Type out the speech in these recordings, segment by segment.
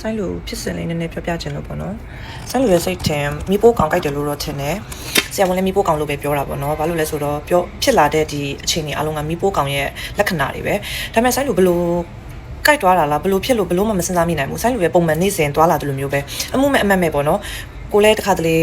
ဆိုင်းလူဖြစ်စဉ်လေးနည်းနည်းပြောပြခြင်းလို့ပေါ့နော်ဆိုင်းလူရဲ့စိတ်ထင်မိပိုးကောင်ကြိုက်တယ်လို့တော့ထင်တယ်ဆရာဝန်လည်းမိပိုးကောင်လို့ပဲပြောတာပေါ့နော်ဘာလို့လဲဆိုတော့ပြောဖြစ်လာတဲ့ဒီအခြေအနေအလုံးကမိပိုးကောင်ရဲ့လက္ခဏာတွေပဲဒါပေမဲ့ဆိုင်းလူဘလို့ကြိုက်သွားတာလားဘလို့ဖြစ်လို့ဘလို့မှမစဉ်းစားမိနိုင်ဘူးဆိုင်းလူရဲ့ပုံမှန်နေ့စဉ်သွားလာတယ်လို့မျိုးပဲအမှုမဲ့အမတ်မဲ့ပေါ့နော်ကိုလည်းတစ်ခါတလေ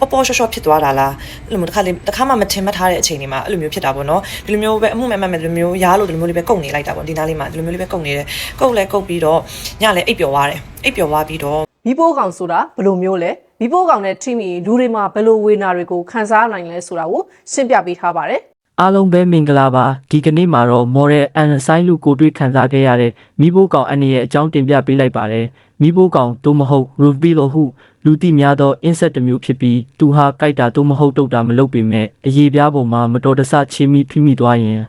ပေါ်ပေါ်ရှော့ရှော့ဖြစ်သွားတာလားအဲ့လိုမျိုးတစ်ခါလေတစ်ခါမှမထင်မှတ်ထားတဲ့အချိန်တွေမှာအဲ့လိုမျိုးဖြစ်တာပေါ့နော်ဒီလိုမျိုးပဲအမှုမဲ့အမတ်မဲ့ဒီလိုမျိုးရားလို့ဒီလိုမျိုးလေးပဲကုန်နေလိုက်တာပေါ့ဒီနားလေးမှာဒီလိုမျိုးလေးပဲကုန်နေတယ်ကုန်လဲကုန်ပြီးတော့ညလည်းအိပ်ပျော်သွားတယ်အိပ်ပျော်သွားပြီးတော့မီးပိုးကောင်ဆိုတာဘယ်လိုမျိုးလဲမီးပိုးကောင်နဲ့ထိမိလူတွေမှာဘယ်လိုဝေနာတွေကိုခန်းစားနိုင်လဲဆိုတာကိုရှင်းပြပေးထားပါတယ် အားလုံးပဲမင်္ဂလာပါဒီကနေ့မှာတော့ model and sign လို့ကိုတွေ့ခံစားခဲ့ရတဲ့မိဘကောင်အနေရဲ့အကြောင်းတင်ပြပေးလိုက်ပါတယ်မိဘကောင်သို့မဟုတ် ruby လို့ဟုလူသိများသော insect တစ်မျိုးဖြစ်ပြီးသူဟာကြိုက်တာသို့မဟုတ်တုတ်တာမလုပ်ပေမဲ့အရေးပြားပေါ်မှာမတော်တဆချင်းမိဖိမိသွားရင်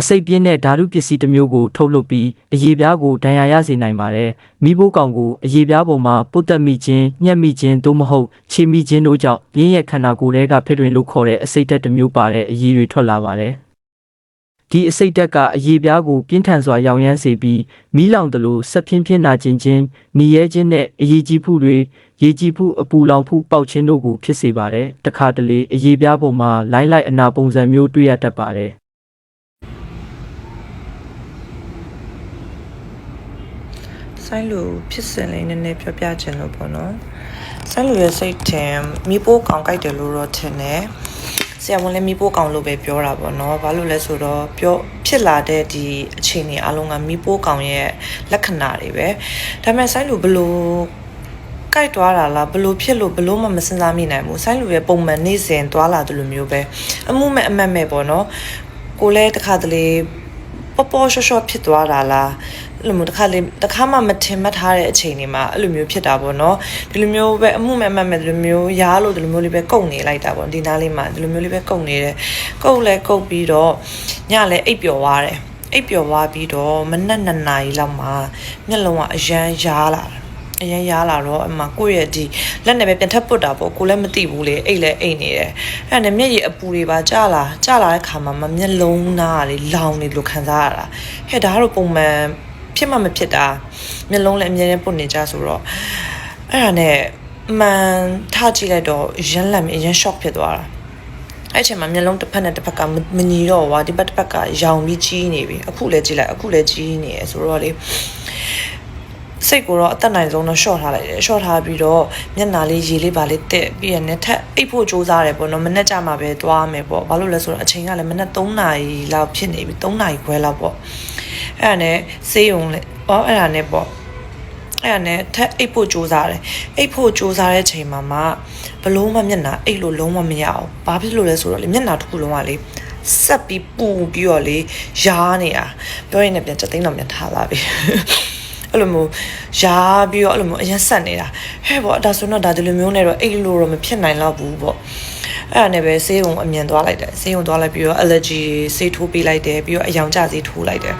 အစိတ်ပြင်းတဲ့ဓာတုပစ္စည်းတစ်မျိုးကိုထုတ်လုပ်ပြီးအရေးပြားကိုဒဏ်ရာရစေနိုင်ပါတယ်မိဘကောင်ကိုအရေးပြားပေါ်မှာပုတ်တက်မိခြင်းညှက်မိခြင်းသို့မဟုတ်ချေမိခြင်းတို့ကြောင့်ရင်းရဲ့ခန္ဓာကိုယ်ထဲကဖြစ်တွင်လို့ခေါ်တဲ့အစိတ်ဓာတ်တစ်မျိုးပါတဲ့အရေးတွေထွက်လာပါတယ်ဒီအစိတ်ဓာတ်ကအရေးပြားကိုပြင်းထန်စွာရောင်ရမ်းစေပြီးမီးလောင်သလိုဆက်ဖြင်းဖြင်းနာကျင်ခြင်းနေရဲခြင်းနဲ့အရေးကြီးမှုတွေရေကြီးမှုအပူလောင်မှုပေါက်ခြင်းတို့ကိုဖြစ်စေပါတယ်တခါတလေအရေးပြားပေါ်မှာလိုင်းလိုက်အနာပုံစံမျိုးတွေ့ရတတ်ပါတယ် ဆိုင်းလူဖြစ်စဉ်လေးနည်းနည်းပြောပြခြင်းလို့ပေါ့နော်ဆိုင်းလူရဲ့စိတ်ထင်မိပိုးကောင်ကြိုက်တယ်လို့တော့ထင်တယ်ဆရာဝန်လည်းမိပိုးကောင်လို့ပဲပြောတာပေါ့နော်ဘာလို့လဲဆိုတော့ပြောဖြစ်လာတဲ့ဒီအခြေအနေအလုံးကမိပိုးကောင်ရဲ့လက္ခဏာတွေပဲဒါပေမဲ့ဆိုင်းလူဘလို့ကြိုက်သွားတာလားဘလို့ဖြစ်လို့ဘလို့မှမစဉ်းစားမိနိုင်ဘူးဆိုင်းလူရဲ့ပုံမှန်နေ့စဉ်သွားလာတယ်လို့မျိုးပဲအမှုမဲ့အမတ်မဲ့ပေါ့နော်ကိုလည်းတစ်ခါတလေပေါ်ပေါ်ရှော့ရှော့ဖြစ်သွားတာလား အဲ့လိုမျိုးတစ်ခါလေတစ်ခါမှမထင်မှတ်ထားတဲ့အချိန်တွေမှာအဲ့လိုမျိုးဖြစ်တာပေါ့နော်ဒီလိုမျိုးပဲအမှုမဲ့အမတ်မဲ့ဒီလိုမျိုးရားလို့ဒီလိုမျိုးလေးပဲကုန်နေလိုက်တာပေါ့ဒီနားလေးမှာဒီလိုမျိုးလေးပဲကုန်နေတယ်ကုန်လဲကုန်ပြီးတော့ညလည်းအိပ်ပျော်သွားတယ်အိပ်ပျော်သွားပြီးတော့မနက်2နာရီလောက်မှာမျက်လုံးကအရန်ရားလာတယ်အရင်ရားလာတော့အမကိုယ့်ရဲ့ဒီလက်နဲ့ပဲပြန်ထပ်ပုတ်တာပေါ့ကိုလည်းမသိဘူးလေအိတ်လည်းအိတ်နေတယ်အဲ့ဒါနဲ့မျက်ရည်အပူတွေပါကျလာကျလာတဲ့ခါမှာမမျက်လုံးသားကလေလောင်နေလို့ခံစားရတာဟဲ့ဒါကတော့ပုံမှန် ဖြစ်မှမဖြစ်တာမျက်လုံးလည်းအမြဲတမ်းပုတ်နေကြဆိုတော့အဲ့ဒါနဲ့မှန်ထကြည့်လိုက်တော့ရမ်းလန့်ပြီးရမ်း shock ဖြစ်သွားတာအဲ့အချိန်မှာမျက်လုံးတစ်ဖက်နဲ့တစ်ဖက်ကမမညီတော့ဘူးကွာဒီဘက်တစ်ဖက်ကရောင်ပြီးကြီးနေပြီအခုလည်းကြည့်လိုက်အခုလည်းကြီးနေရယ်ဆိုတော့လေစိတ်ကိုတော့အသက်နိုင်ဆုံးတော့ short ထားလိုက်တယ် short ထားပြီးတော့မျက်နှာလေးရေလေးပါလေးတက်ပြီးရနဲ့ထက်အိပ်ဖို့ကြိုးစားတယ်ပေါ့နော်မနေ့ကျမှပဲသွားမယ်ပေါ့ဘာလို့လဲဆိုတော့အချိန်ကလည်းမနေ့3နာရီလောက်ဖြစ်နေပြီ3နာရီခွဲလောက်ပေါ့ အဲ့ဒါနဲ့ဆေးရုံလေဩအဲ့ဒါနဲ့ပေါ့အဲ့ဒါနဲ့ထက်အိပ်ဖို့ကြိုးစားတယ်အိပ်ဖို့ကြိုးစားတဲ့ချိန်မှာမှဘလို့မှမျက်နှာအိပ်လို့လုံးဝမရအောင်ဘာဖြစ်လို့လဲဆိုတော့လေမျက်နှာတစ်ခုလုံးကလေဆက်ပြီးပူပြီးတော့လေရားနေတာပြောရင်လည်းပြန်ချက်သိန်းတော့ပြန်ထားလာပြီအဲ့လိုမျိုးရားပြီးတော့အဲ့လိုမျိုးအရင်ဆက်နေတာဟဲ့ပေါ့ဒါဆိုတော့ဒါဒီလိုမျိုးနဲ့တော့အိတ်လို့တော့မဖြစ်နိုင်တော့ဘူးပေါ့အဲ့ဒါနဲ့ပဲဆေးရုံအမြန်သွားလိုက်တယ်ဆေးရုံသွားလိုက်ပြီးတော့ allergy ဆေးထိုးပေးလိုက်တယ်ပြီးတော့အယောင်ကျဆေးထိုးလိုက်တယ်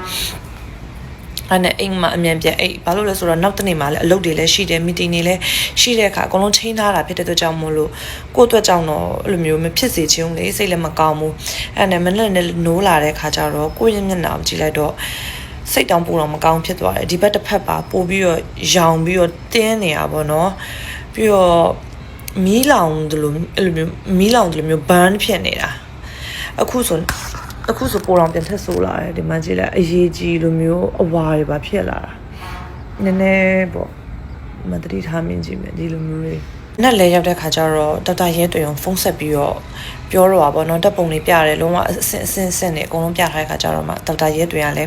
အဲ့နဲ့အိမ်မှာအမြန်ပြန်အိတ်ဘာလို့လဲဆိုတော့နောက်တနေ့မှလည်းအလုပ်တွေလည်းရှိတယ်မီတင်တွေလည်းရှိတဲ့အခါအကုန်လုံးချိန်ထားတာဖြစ်တဲ့အတွက်ကြောင့်မို့လို့ကိုယ့်အတွက်ကြောင့်တော့အဲ့လိုမျိုးမဖြစ်စေချင်ဘူးလေစိတ်လည်းမကောင်းဘူးအဲ့နဲ့မနေ့နဲ့နိုးလာတဲ့အခါကျတော့ကိုယ့်ရဲ့မျက်နှာကိုကြည့်လိုက်တော့စိတ်တောင်ပူတော့မကောင်းဖြစ်သွားတယ်ဒီဘက်တစ်ဖက်ပါပို့ပြီးတော့ရောင်ပြီးတော့တင်းနေရပါတော့ပြီးတော့မီးလောင်တယ်လို့အဲ့လိုမျိုးမီးလောင်တယ်လို့မျိုး burn ဖြစ်နေတာအခုဆို အခုဆိုပိုတော်ပြန်ထက်ဆိုးလာတယ်ဒီမှာကြည့်လိုက်အရေးကြီးလိုမျိုးအဝါတွေပါဖြစ်လာတာနည်းနည်းပေါ့မတတိထားမြင်ကြည့်မယ်ဒီလိုမျိုးတွေနဲ့လဲရောက်တဲ့ခါကျတော့ဒေါက်တာရဲတွေ့အောင်ဖုန်းဆက်ပြီးတော့ပြောတော့ပါဘောနော်တပ်ပုံလေးပြတယ်လုံးဝအစင်အစင်စင်နေအကုန်လုံးပြထားတဲ့ခါကျတော့မှဒေါက်တာရဲတွေ့ရလဲ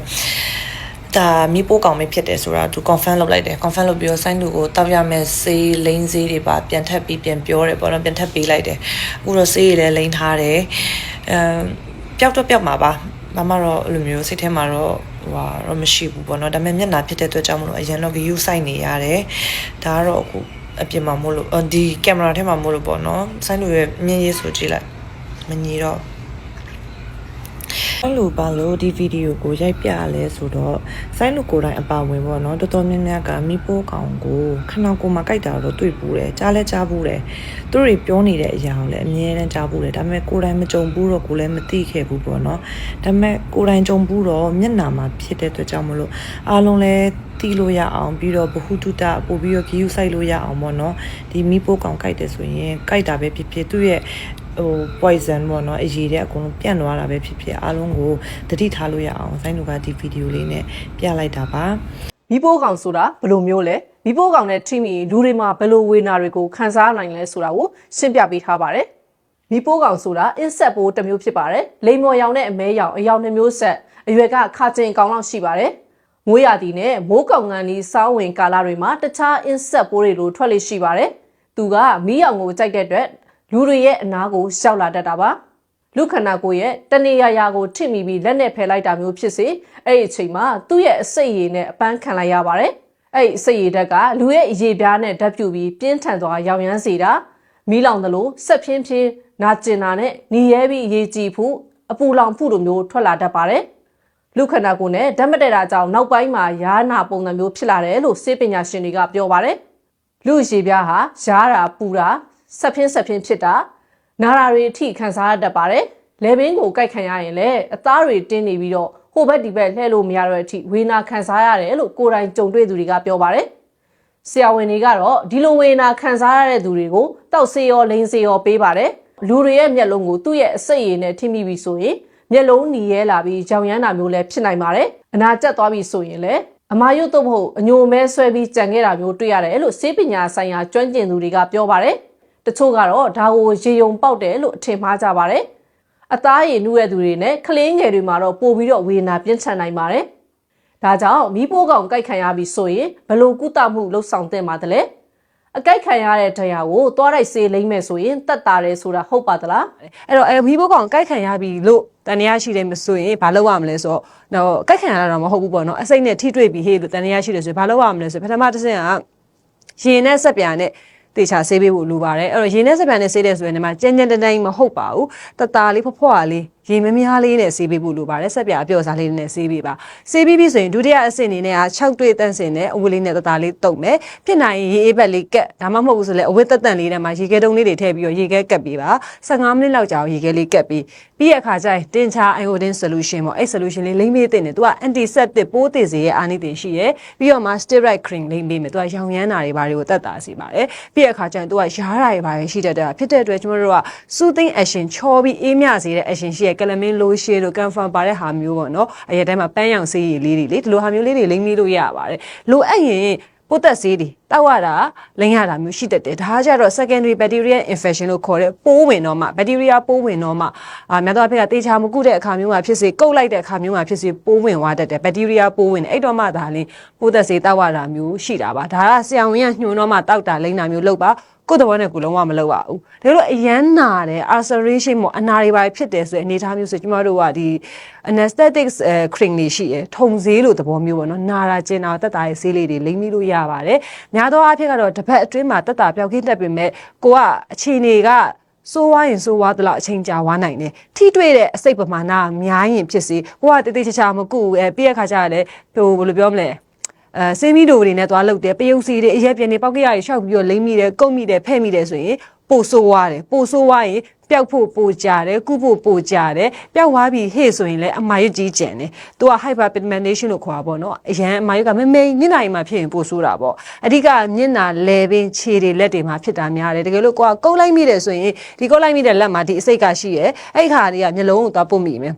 ဒါမိပိုးကောင်မဖြစ်တယ်ဆိုတာသူ confirm လုပ်လိုက်တယ် confirm လုပ်ပြီးတော့ sign လူကိုတောက်ရမယ်စေးလိန်စေးတွေပါပြန်ထပ်ပြီးပြန်ပြောတယ်ပေါ့နော်ပြန်ထပ်ပေးလိုက်တယ်အခုတော့စေးတွေလည်းလိန်ထားတယ်အဲ ပျောက်တော့ပျောက်မှာပါမမတော့အဲ့လိုမျိုးစိတ်ထဲမှာတော့ဟိုဟာတော့မရှိဘူးပေါ့နော်ဒါပေမဲ့မျက်နှာဖြစ်တဲ့အတွက်ကြောင့်မလို့အရင်တော့ view site နေရတယ်ဒါကတော့အခုအပြင်မှာမို့လို့အော်ဒီကင်မရာထဲမှာမို့လို့ပေါ့နော် sign လူရဲ့မြင်ရေးဆိုကြည့်လိုက်မညီတော့ အဲ့လိုပါလို့ဒီဗီဒီယိုကိုရိုက်ပြရလဲဆိုတော့ဆိုင်းလူကိုယ်တိုင်အပါဝင်ပေါ့နော်တော်တော်များများကမိပိုးကောင်ကိုခဏကိုမှကြိုက်တာတော့တွေ့ပူတယ်ကြားလဲကြားပူတယ်သူတို့တွေပြောနေတဲ့အရာကိုလည်းအမြဲတမ်းကြားပူတယ်ဒါပေမဲ့ကိုယ်တိုင်မကြုံဘူးတော့ကိုယ်လည်းမသိခဲ့ဘူးပေါ့နော်ဒါပေမဲ့ကိုယ်တိုင်ကြုံဘူးတော့မျက်နှာမှာဖြစ်တဲ့အတွက်ကြောင့်မလို့အားလုံးလည်းတီးလို့ရအောင်ပြီးတော့ဘ ഹു တုတပို့ပြီးတော့ဂီယူဆိုင်လို့ရအောင်ပေါ့နော်ဒီမိပိုးကောင်ကြိုက်တယ်ဆိုရင်ကြိုက်တာပဲဖြစ်ဖြစ်သူ့ရဲ့ ဟို poison ပေါ့နော်အရေးတဲ့အကုန်လုံးပြန့်သွားတာပဲဖြစ်ဖြစ်အားလုံးကိုတတိထားလို့ရအောင်ဆိုင်းလူကဒီဗီဒီယိုလေးနဲ့ပြလိုက်တာပါမီးပိုးကောင်ဆိုတာဘယ်လိုမျိုးလဲမီးပိုးကောင်နဲ့ထိမိလူတွေမှာဘယ်လိုဝေနာတွေကိုခံစားနိုင်လဲဆိုတာကိုရှင်းပြပေးထားပါတယ်မီးပိုးကောင်ဆိုတာ insect ပိုးတစ်မျိုးဖြစ်ပါတယ်လိမ်မော်ရောင်နဲ့အမဲရောင်အရောင်နှစ်မျိုးဆက်အရွယ်ကခါကျင်ကောင်လောက်ရှိပါတယ်ငွေရသည်နဲ့မိုးကောင်ငန်းဒီစောင်းဝင်ကာလတွေမှာတခြား insect ပိုးတွေလိုထွက်လေရှိပါတယ်သူကမီးရောင်ကိုကြိုက်တဲ့အတွက် လူတွေရဲ့အနားကိုရှောက်လာတတ်တာပါလူခန္ဓာကိုယ်ရဲ့တနေရာရာကိုထိမိပြီးလက်နဲ့ဖယ်လိုက်တာမျိုးဖြစ်စေအဲ့ဒီအချိန်မှာသူ့ရဲ့အစိတ်ရည်နဲ့အပန်းခံလိုက်ရပါတယ်အဲ့ဒီအစိတ်ရည်ဓာတ်ကလူရဲ့အရေပြားနဲ့ဓာတ်ပြုပြီးပြင်းထန်သွားရောင်ရမ်းစေတာမီးလောင်သလိုဆက်ဖြင်းဖြင်းနာကျင်တာနဲ့หนีရဲပြီးရေကြည်ဖို့အပူလောင်ဖို့လိုမျိုးထွက်လာတတ်ပါတယ်လူခန္ဓာကိုယ်နဲ့ဓာတ်မတည့်တာကြောင့်နောက်ပိုင်းမှာယားနာပုံစံမျိုးဖြစ်လာတယ်လို့စေပညာရှင်တွေကပြောပါတယ်လူရေပြားဟာယားတာပူတာ ဆက်ဖြင်းဆက်ဖြင်းဖြစ်တာနာတာတွေအထိခံစားရတတ်ပါတယ်လေဘင်းကိုကြိုက်ခံရရင်လည်းအသားတွေတင်းနေပြီးတော့ဟိုဘက်ဒီဘက်လှည့်လို့မရတော့တဲ့အထိဝေနာခံစားရတယ်လို့ကိုယ်တိုင်ကြုံတွေ့သူတွေကပြောပါတယ်ဆရာဝန်တွေကတော့ဒီလိုဝေနာခံစားရတဲ့သူတွေကိုတောက်ဆေးရောလိန်ဆေးရောပေးပါတယ်လူတွေရဲ့မျက်လုံးကိုသူ့ရဲ့အစိတ်ရည်နဲ့ထိမိပြီဆိုရင်မျက်လုံးหนีရဲလာပြီးကြောင်ရမ်းတာမျိုးလည်းဖြစ်နိုင်ပါတယ်အနာကျက်သွားပြီဆိုရင်လည်းအမာရွတ်တော့မဟုတ်အညိုမဲဆွဲပြီးကြံခဲ့တာမျိုးတွေ့ရတယ်လို့စေပညာဆိုင်ရာကျွမ်းကျင်သူတွေကပြောပါတယ် တချို့ကတော့ဒါကိုရေယုံပေါက်တယ်လို့အထင်မှားကြပါတယ်အသားရည်နှူးတဲ့သူတွေနဲ့ကလင်းငယ်တွေမှာတော့ပို့ပြီးတော့ဝေဒနာပြင်းထန်နိုင်ပါတယ်ဒါကြောင့်မီးပိုးကောင်ကြိုက်ခံရပြီဆိုရင်ဘယ်လိုကုသမှုလုပ်ဆောင်သင့်ပါသလဲအကြိုက်ခံရတဲ့တရားကိုသွားလိုက်စေးလိမ့်မယ်ဆိုရင်တက်တာတယ်ဆိုတာဟုတ်ပါသလားအဲ့တော့အဲမီးဘုတ်ကောင်ကိုက်ခံရပြီလို့တန်တရားရှိတယ်မဆိုရင်ဘာလုပ်ရမလဲဆိုတော့တော့ကိုက်ခံရတာတော့မဟုတ်ဘူးပေါ့နော်အစိတ်နဲ့ထိတွေ့ပြီးဟေးလို့တန်တရားရှိတယ်ဆိုရင်ဘာလုပ်ရမလဲဆိုရင်ပထမတစ်ဆင့်ကရင်နဲ့ဆက်ပြန်နဲ့ တေချာဆေးပေးဖို့လိုပါတယ်အဲ့တော့ရင်နဲ့ဆက်ပြန်နဲ့ဆေးတယ်ဆိုရင်ဒီမှာကြမ်းကြမ်းတန်းတန်းမဟုတ်ပါဘူးတတာလေးဖွားဖွားလေး ရေမများလေးနဲ့ဆေးပေးဖို့လိုပါတယ်ဆက်ပြအပြော့စားလေးနဲ့ဆေးပေးပါဆေးပြီးပြီဆိုရင်ဒုတိယအဆင့်အနေနဲ့က6တွေ့တန့်စင်နဲ့အဝတ်လေးနဲ့တတာလေးတုပ်မယ်ဖြစ်နိုင်ရင်ရေအေးဘက်လေးကက်ဒါမှမဟုတ်ဘူးဆိုလဲအဝတ်တက်တန့်လေးနဲ့မှရေခဲတုံးလေးတွေထည့်ပြီးတော့ရေခဲကက်ပေးပါ15မိနစ်လောက်ကြာအောင်ရေခဲလေးကက်ပြီးပြီးရခါကျရင်တင်ချာ iodine solution ပေါ့အဲ့ solution လေးလိမ့်ပေးတဲ့နေသူက antiseptic ပိုးသေးစေရဲ့အာနိသင်ရှိရယ်ပြီးတော့မှ steroid cream လိမ့်ပေးမယ်သူကရောင်ရမ်းတာတွေဘာတွေကိုတက်တာစီပါတယ်ပြီးရခါကျရင်သူကရားတာတွေဘာတွေရှိတတ်တာဖြစ်တဲ့အတွက်ကျွန်တော်တို့က soothing action ချောပြီးအေးမြစေတဲ့ action ရှိရယ် calamine lotion တို့ confirm ပါတဲ့ဟာမျိုးပေါ့နော်အရင်တိုင်းမှာပန်းရောင်ဆေးရည်လေးတွေလေဒီလိုဟာမျိုးလေးတွေလိမ့်ပေးလို့ရပါတယ်လိုအပ်ရင်ပိုးသက်ဆေးတွေတောက်ရတာလိမ့်ရတာမျိုးရှိတတ်တယ်ဒါကကြတော့ secondary bacterial infection လို့ခေါ်တဲ့ပိုးဝင်တော့မှ bacteria ပိုးဝင်တော့မှအာများသောအားဖြင့်ကတေချာမကုတဲ့အခါမျိုးမှာဖြစ်စေကုတ်လိုက်တဲ့အခါမျိုးမှာဖြစ်စေပိုးဝင်သွားတတ်တယ် bacteria ပိုးဝင်တယ်အဲ့တော့မှဒါလည်းပိုးသက်ဆေးတောက်ရတာမျိုးရှိတာပါဒါကဆရာဝန်ကညွှန်တော့မှတောက်တာလိမ့်တာမျိုးလုပ်ပါ ကိုယ်တော်နဲ့ကိုလုံးဝမလုပ်ရဘူးဒါလို့အရန်နာတယ် ulceration မို့အနာတွေပါဖြစ်တယ်ဆိုရင်အနေထားမျိုးဆိုကျမတို့ကဒီ anesthetics cream တွေရှိရယ်ထုံဈေးလိုသဘောမျိုးပေါ့နော်နာတာကျင်တာတက်တာရဲ့ဈေးလေးတွေလိမ့်မိလို့ရပါတယ်များသောအားဖြင့်ကတော့တစ်ပတ်အတွင်းမှာတက်တာပျောက်ကင်းတက်ပေမဲ့ကိုကအခြေအနေကစိုးဝါရင်စိုးဝါသလောက်အချိန်ကြာဝါနိုင်တယ်ထိတွေ့တဲ့အစိတ်ပမာဏများရင်ဖြစ်စေကိုကတေးသေးချာချာမကူအဲပြည့်ရခါကျရတယ်ဟိုဘယ်လိုပြောမလဲ အဲစင်းမီတို့တွေနဲ့သွားလုပ်တယ်ပယုတ်စီတွေအရက်ပြင်းတွေပောက်ကရတွေရှောက်ပြီးတော့လိမ့်မိတယ်ကုတ်မိတယ်ဖဲ့မိတယ်ဆိုရင်ပိုဆိုးွားတယ်ပိုဆိုးွားရင်ပျောက်ဖို့ပိုကြတယ်ကုဖို့ပိုကြတယ်ပျောက်သွားပြီဟေ့ဆိုရင်လည်းအမာရွတ်ကြီးကျန်တယ်သူက hyperpigmentation လို့ခေါ်တာပေါ့နော်အရန်အမာရွတ်ကမမိန်မျက်နှာကြီးမှာဖြစ်ရင်ပိုဆိုးတာပေါ့အဓိကမျက်နှာလဲပင်ခြေတွေလက်တွေမှာဖြစ်တာများတယ်တကယ်လို့ကိုကကုတ်လိုက်မိတယ်ဆိုရင်ဒီကုတ်လိုက်မိတဲ့လက်မှာဒီအစိတ်ကရှိရဲအဲ့ခါလေးကမျက်လုံးကိုသွားပုတ်မိမယ်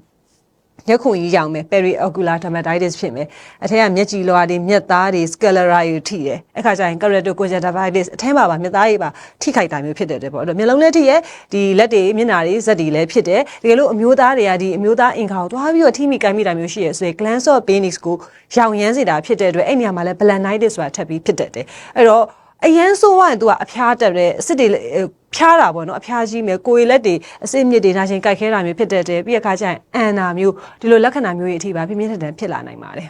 မျက်ခုံကြီးရောင်မယ် periocular dermatitis ဖြစ်မယ်အထက်ကမျက်ကြည်လွှာတွေမျက်သားတွေ sclera တွေထိတယ်အခါကျရင် keratoconjunctivitis အထဲမှာပါမျက်သားတွေပါထိခိုက်တာမျိုးဖြစ်တယ်တဲ့ပေါ့အဲ့တော့မျက်လုံးလည်းထိရဲဒီလက်တွေမျက်နှာတွေဇက်တွေလည်းဖြစ်တယ်တကယ်လို့အမျိုးသားတွေကဒီအမျိုးသားအင်္ဂါကိုသွားပြီးတော့ထိမိကိုင်းမိတာမျိုးရှိရဆိုရင် glands of penis ကိုရောင်ရမ်းစေတာဖြစ်တဲ့အတွက်အဲ့နေရာမှာလည်း balanitis ဆိုတာထပ်ပြီးဖြစ်တတ်တယ်အဲ့တော့ အရန်ဆိုးရရင် तू ကအဖျားတက်တယ်အစ်စ်တွေလည်းဖျားတာပေါ့နော်အဖျားကြီးမယ်ကိုယ်ရည်လက်တွေအစစ်မြစ်တွေနာရှင်ကြိုက်ခဲတာမျိုးဖြစ်တတ်တယ်ပြီးရခါကျရင်အန်နာမျိုးဒီလိုလက္ခဏာမျိုးတွေအထိပါပြင်းပြင်းထန်ထန်ဖြစ်လာနိုင်ပါတယ်